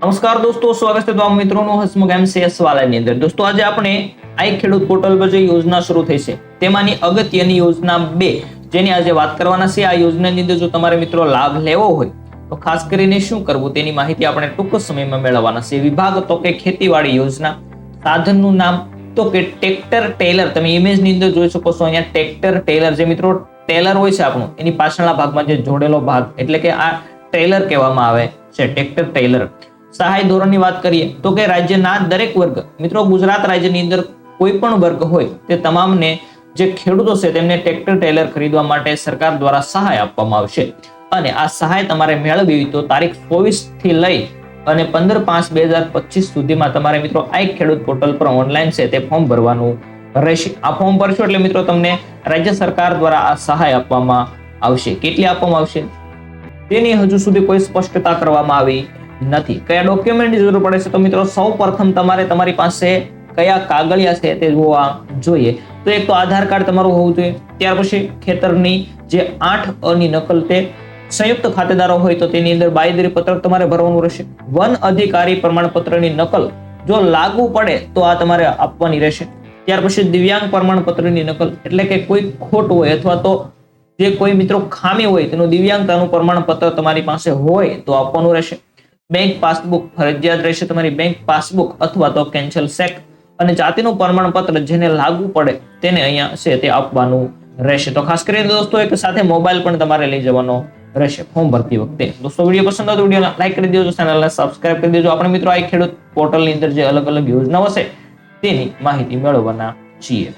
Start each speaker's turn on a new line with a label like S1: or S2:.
S1: નમસ્કાર દોસ્તો, સ્વાગત છે તમામ મિત્રોનું હસમુખ એમસીએસ વાલાની અંદર. દોસ્તો, આજે આપણે આઈ ખેડૂત પોર્ટલ પર જે યોજના શરૂ થઈ છે, તેમાંની અગત્યની યોજના બે જેની આજે વાત કરવાના છે. આ યોજનાની અંદર જો તમારે મિત્રો લાભ લેવો હોય, તો ખાસ કરીને શું કરવું તેની માહિતી આપણે ટૂંક સમયમાં મેળવવાના છે. વિભાગ તો કે ખેતીવાડી યોજના, સાધનનું નામ તો કે ટ્રેક્ટર ટેલર. તમે ઇમેજની અંદર જોઈ શકો છો અહીંયા ટ્રેક્ટર ટેલર. જે મિત્રો ટેલર હોય છે આપણું, એની પાછળના ભાગમાં જે જોડેલો ભાગ, એટલે કે આ ટેલર કહેવામાં આવે છે, ટ્રેક્ટર ટેલર. સહાય ધોરણની વાત કરીએ તો કે રાજ્યના દરેક વર્ગ, મિત્રો ગુજરાત રાજ્યની અંદર કોઈ પણ વર્ગ હોય તે તમામને જે ખેડૂતો છે તેમને ટ્રેક્ટર ટેલર ખરીદવા માટે સરકાર દ્વારા સહાય આપવામાં આવશે. અને આ સહાય તમારે મેળવવી તો તારીખ ચોવીસથી લઈ અને પંદર પાંચ બે હજાર પચીસ સુધીમાં તમારે મિત્રો આ એક ખેડૂત પોર્ટલ પર ઓનલાઈન છે તે ફોર્મ ભરવાનું રહેશે. આ ફોર્મ ભરશો એટલે મિત્રો તમને રાજ્ય સરકાર દ્વારા આ સહાય આપવામાં આવશે. કેટલી આપવામાં આવશે? તેની હજુ સુધી કોઈ સ્પષ્ટતા કરવામાં આવી નથી. કયા ડોક્યુમેન્ટની જરૂર પડે છે? તો મિત્રો સૌ પ્રથમ તમારે તમારી પાસે કયા કાગળિયા છે તે જોવા જોઈએ. તો એક તો આધાર કાર્ડ તમારું હોવું જોઈએ. ત્યાર પછી ખેતરની જે આઠ અની નકલ તે સંયુક્ત ખાતેદારો હોય તો તેની અંદર બાયદરી પત્રક તમારે ભરવાનું રહેશે. વન અધિકારી પ્રમાણપત્રની નકલ જો લાગુ પડે તો આ તમારે આપવાની રહેશે. ત્યાર પછી દિવ્યાંગ પ્રમાણપત્રની નકલ એટલે કે કોઈ ખોટ હોય અથવા તો જે કોઈ મિત્રો ખામી હોય તેનું દિવ્યાંગતાનું પ્રમાણપત્ર તમારી પાસે હોય તો આપવાનું રહેશે. બેંક પાસબુક ફરજિયાત રહેશે તમારી બેંક પાસબુક અથવા તો કેન્સલ ચેક અને જાતિનું પ્રમાણપત્ર જેને લાગુ પડે તેને અહીંયા છે તે આપવાનું રહેશે. તો ખાસ કરીને દોસ્તો, એક સાથે મોબાઈલ પણ તમારે લઈ જવાનો રહેશે ફોર્મ ભરતી વખતે. દોસ્તો વીડિયો પસંદ આવે તો લાઈક કરી દેજો ચેનલને સબસ્ક્રાઇબ કરી દેજો. આપણે મિત્રો, આ ખેડૂત પોર્ટલની અંદર જે અલગ અલગ યોજનાઓ છે, તેની માહિતી મેળવવાના છીએ.